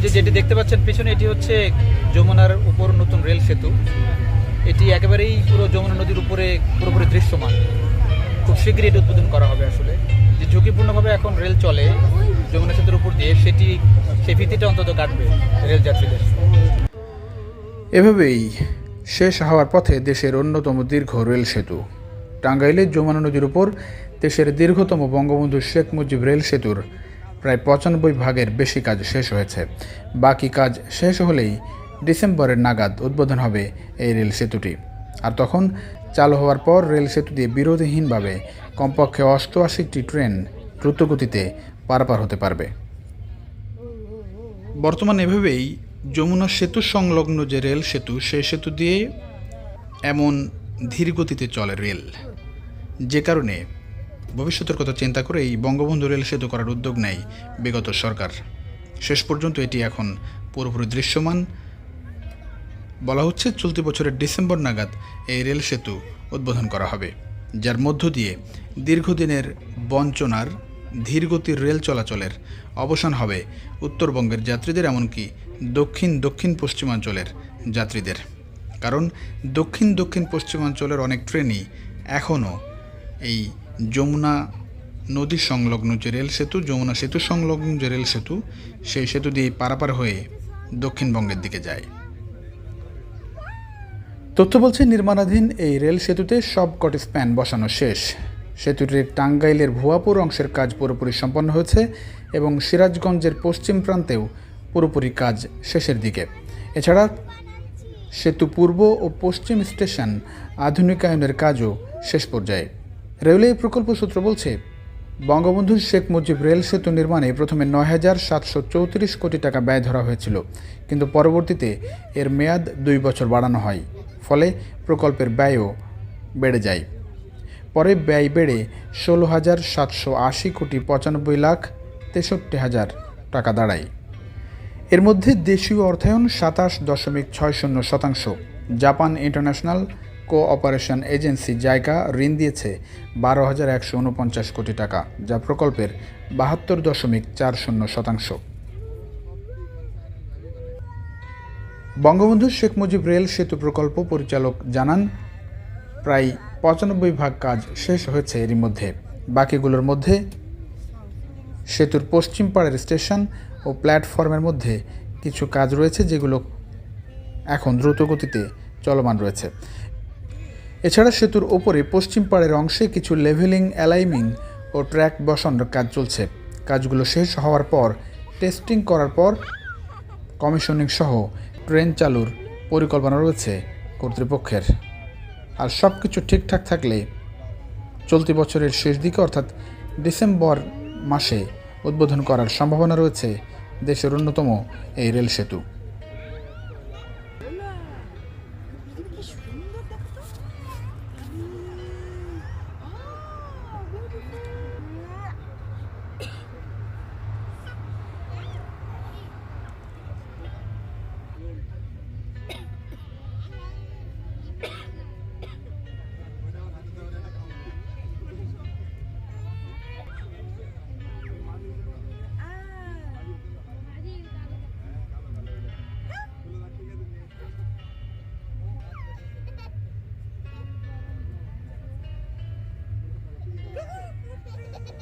ওই যে যেটি দেখতে পাচ্ছেন পিছনে, এটি হচ্ছে যমুনার উপর নতুন রেল সেতু। এটি একেবারেই পুরো যমুনা নদীর উপরে পুরোপুরি দৃশ্যমান। খুব শীঘ্রই এটি উদ্বোধন করা হবে আসলে। যে ঝুঁকিপূর্ণভাবে এখন রেল চলে, যমুনা সেতুর উপর দিয়ে সেটি, সেই ভীতিটা অন্তত কাটবে রেল যাত্রীদের। এভাবেই শেষ হওয়ার পথে দেশের অন্যতম দীর্ঘ রেল সেতু। টাঙ্গাইলের যমুনা নদীর উপর দেশের দীর্ঘতম বঙ্গবন্ধু শেখ মুজিব রেল সেতুর প্রায় পঁচানব্বই ভাগের বেশি কাজ শেষ হয়েছে। বাকি কাজ শেষ হলেই ডিসেম্বরের নাগাদ উদ্বোধন হবে এই রেল সেতুটি। আর তখন চালু হওয়ার পর রেল সেতু দিয়ে বিরোধীহীনভাবে কমপক্ষে অষ্টআশিটি ট্রেন দ্রুতগতিতে পারাপার হতে পারবে। বর্তমানে এভাবেই যমুনা সেতু সংলগ্ন যে রেল সেতু, সেই সেতু দিয়ে এমন ধীর গতিতে চলে রেল। যে কারণে ভবিষ্যতের কথা চিন্তা করে এই বঙ্গবন্ধু রেল সেতু করার উদ্যোগ নেয় বিগত সরকার। শেষ পর্যন্ত এটি এখন পুরোপুরি দৃশ্যমান। বলা হচ্ছে চলতি বছরের ডিসেম্বর নাগাদ এই রেল সেতু উদ্বোধন করা হবে, যার মধ্য দিয়ে দীর্ঘদিনের বঞ্চনার ধীরগতির রেল চলাচলের অবসান হবে উত্তরবঙ্গের যাত্রীদের এমনকি দক্ষিণ দক্ষিণ পশ্চিমাঞ্চলের যাত্রীদের। কারণ দক্ষিণ দক্ষিণ পশ্চিমাঞ্চলের অনেক ট্রেনই এখনও এই যমুনা নদী সংলগ্ন যে রেল সেতু, যমুনা সেতু সংলগ্ন যে রেল সেতু, সেই সেতু দিয়ে পারাপার হয়ে দক্ষিণবঙ্গের দিকে যায়। তথ্য বলছে, নির্মাণাধীন এই রেল সেতুতে সব কটি স্প্যান বসানো শেষ। সেতুটির টাঙ্গাইলের ভুয়াপুর অংশের কাজ পুরোপুরি সম্পন্ন হয়েছে এবং সিরাজগঞ্জের পশ্চিম প্রান্তেও পুরোপুরি কাজ শেষের দিকে। এছাড়া সেতু পূর্ব ও পশ্চিম স্টেশন আধুনিকায়নের কাজও শেষ পর্যায়ে। রেলওয়ে প্রকল্প সূত্র বলছে, বঙ্গবন্ধু শেখ মুজিব রেল সেতু নির্মাণে প্রথমে নয় হাজার সাতশো চৌত্রিশ কোটি টাকা ব্যয় ধরা হয়েছিল, কিন্তু পরবর্তীতে এর মেয়াদ দুই বছর বাড়ানো হয়, ফলে প্রকল্পের ব্যয়ও বেড়ে যায়। পরে ব্যয় বেড়ে ষোলো হাজার সাতশো আশি কোটি পঁচানব্বই লাখ তেষট্টি হাজার টাকা দাঁড়ায়। এর মধ্যে দেশীয় অর্থায়ন সাতাশ দশমিক ছয় শূন্য শতাংশ, জাপান ইন্টারন্যাশনাল কোঅপারেশন এজেন্সি জায়গা ঋণ দিয়েছে বারো হাজার একশো উনপঞ্চাশ কোটি টাকা, যা প্রকল্পের বাহাত্তর দশমিক চার শূন্য শতাংশ। বঙ্গবন্ধু শেখ মুজিব রেল সেতু প্রকল্প পরিচালক জানান, প্রায় পঁচানব্বই ভাগ কাজ শেষ হয়েছে এরই মধ্যে। বাকিগুলোর মধ্যে সেতুর পশ্চিম পাড়ের স্টেশন ও প্ল্যাটফর্মের মধ্যে কিছু কাজ রয়েছে যেগুলো এখন দ্রুতগতিতে চলমান রয়েছে। এছাড়া সেতুর ওপরে পশ্চিম পাড়ের অংশে কিছু লেভেলিং, অ্যালাইমিং ও ট্র্যাক বসানোর কাজ চলছে। কাজগুলো শেষ হওয়ার পর, টেস্টিং করার পর কমিশনিং সহ ট্রেন চালুর পরিকল্পনা রয়েছে কর্তৃপক্ষের। আর সব কিছু ঠিকঠাক থাকলে চলতি বছরের শেষ দিকে, অর্থাৎ ডিসেম্বর মাসে উদ্বোধন করার সম্ভাবনা রয়েছে দেশের অন্যতম এই রেল সেতু।